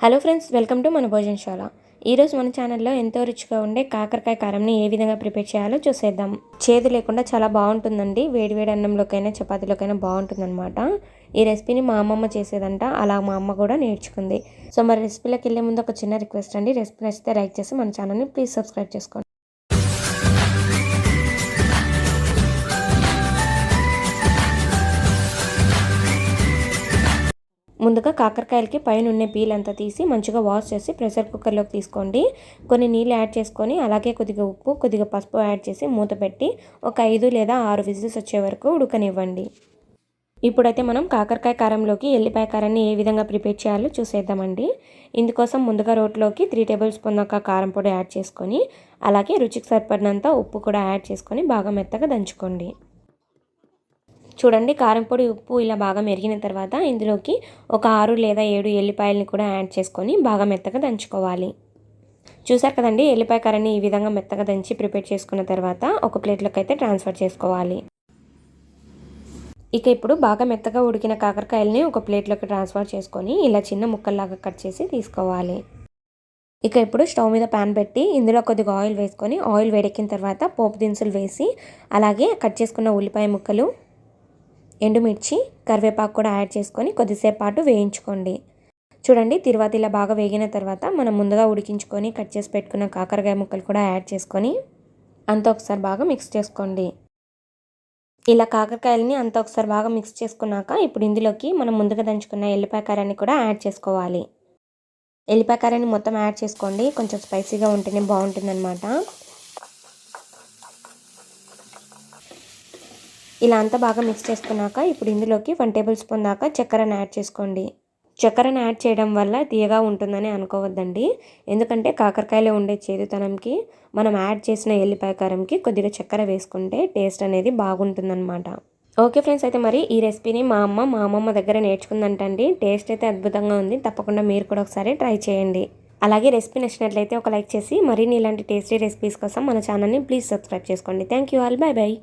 Hello friends welcome to మన భోజనశాల ఈరోజు మన ఛానల్లో ఎంతో రుచిగా ఉండే కాకరకాయ కారంని ఏ విధంగా ప్రిపేర్ చేయాలో చూసేద్దాం. చేదు లేకుండా చాలా బాగుంటుందండి. వేడి వేడి అన్నంలోకైనా చపాతీలోకైనా బాగుంటుందన్నమాట. ఈ రెసిపీని మా అమ్మమ్మ చేసేదంట. అలా మా అమ్మ కూడా నేర్చుకుంది. సో మరి రెసిపీలోకి వెళ్ళే ముందు ఒక చిన్న రిక్వెస్ట్ అండి. రెసిపీ నచ్చితే లైక్ చేసి మన ఛానల్ని ప్లీజ్ సబ్స్క్రైబ్ చేసుకోండి. ముందుగా కాకరకాయలకి పైన ఉన్న పీల్ అంతా తీసి మంచిగా వాష్ చేసి ప్రెషర్ కుక్కర్లోకి తీసుకోండి. కొన్ని నీళ్ళు యాడ్ చేసుకొని అలాగే కొద్దిగా ఉప్పు కొద్దిగా పసుపు యాడ్ చేసి మూత పెట్టి ఒక ఐదు లేదా ఆరు విజిల్స్ వచ్చే వరకు ఉడకనివ్వండి. ఇప్పుడైతే మనం కాకరకాయ కారంలోకి ఎల్లిపాయ కారాన్ని ఏ విధంగా ప్రిపేర్ చేయాలో చూసేద్దామండి. ఇందుకోసం ముందుగా రోట్లోకి త్రీ టేబుల్ స్పూన్ దాకా కారం పొడి యాడ్ చేసుకొని అలాగే రుచికి సరిపడినంత ఉప్పు కూడా యాడ్ చేసుకొని బాగా మెత్తగా దంచుకోండి. చూడండి కారం పొడి ఉప్పు ఇలా బాగా మెరిగిన తర్వాత ఇందులోకి ఒక ఆరు లేదా ఏడు ఎల్లిపాయలని కూడా యాడ్ చేసుకొని బాగా మెత్తగా దంచుకోవాలి. చూసారు కదండి ఎల్లిపాయ కర్రని ఈ విధంగా మెత్తగా దంచి ప్రిపేర్ చేసుకున్న తర్వాత ఒక ప్లేట్లోకి అయితే ట్రాన్స్ఫర్ చేసుకోవాలి. ఇక ఇప్పుడు బాగా మెత్తగా ఉడికిన కాకరకాయలని ఒక ప్లేట్లోకి ట్రాన్స్ఫర్ చేసుకొని ఇలా చిన్న ముక్కల్లాగా కట్ చేసి తీసుకోవాలి. ఇక ఇప్పుడు స్టవ్ మీద ప్యాన్ పెట్టి ఇందులో కొద్దిగా ఆయిల్ వేసుకొని ఆయిల్ వేడెక్కిన తర్వాత పోపు దినుసులు వేసి అలాగే కట్ చేసుకున్న ఉల్లిపాయ ముక్కలు ఎండుమిర్చి కరివేపాకు కూడా యాడ్ చేసుకొని కొద్దిసేపు పాటు వేయించుకోండి. చూడండి తిరువాత ఇలా బాగా వేగిన తర్వాత మనం ముందుగా ఉడికించుకొని కట్ చేసి పెట్టుకున్న కాకరకాయ ముక్కలు కూడా యాడ్ చేసుకొని అంత ఒకసారి బాగా మిక్స్ చేసుకోండి. ఇలా కాకరకాయలని అంత ఒకసారి బాగా మిక్స్ చేసుకున్నాక ఇప్పుడు ఇందులోకి మనం ముందుగా దంచుకున్న ఎల్లిపాయ కారాన్ని కూడా యాడ్ చేసుకోవాలి. ఎల్లిపాయ కారాన్ని మొత్తం యాడ్ చేసుకోండి. కొంచెం స్పైసీగా ఉంటేనే బాగుంటుందన్నమాట. ఇలా అంతా బాగా మిక్స్ చేసుకున్నాక ఇప్పుడు ఇందులోకి వన్ టేబుల్ స్పూన్ దాకా చక్కెరను యాడ్ చేసుకోండి. చక్కెరను యాడ్ చేయడం వల్ల తీయగా ఉంటుందని అనుకోవద్దండి. ఎందుకంటే కాకరకాయలో ఉండే చేదుతనంకి మనం యాడ్ చేసిన ఎల్లిపాయ కారంకి కొద్దిగా చక్కెర వేసుకుంటే టేస్ట్ అనేది బాగుంటుందన్నమాట. ఓకే ఫ్రెండ్స్ అయితే మరి ఈ రెసిపీని మా అమ్మ మా అమ్మమ్మ దగ్గర నేర్చుకుందంటండి. టేస్ట్ అయితే అద్భుతంగా ఉంది. తప్పకుండా మీరు కూడా ఒకసారి ట్రై చేయండి. అలాగే రెసిపీ నచ్చినట్లయితే ఒక లైక్ చేసి మరిన్ని ఇలాంటి టేస్టీ రెసిపీస్ కోసం మన ఛానల్ని ప్లీజ్ సబ్స్క్రైబ్ చేసుకోండి. Thank you all bye bye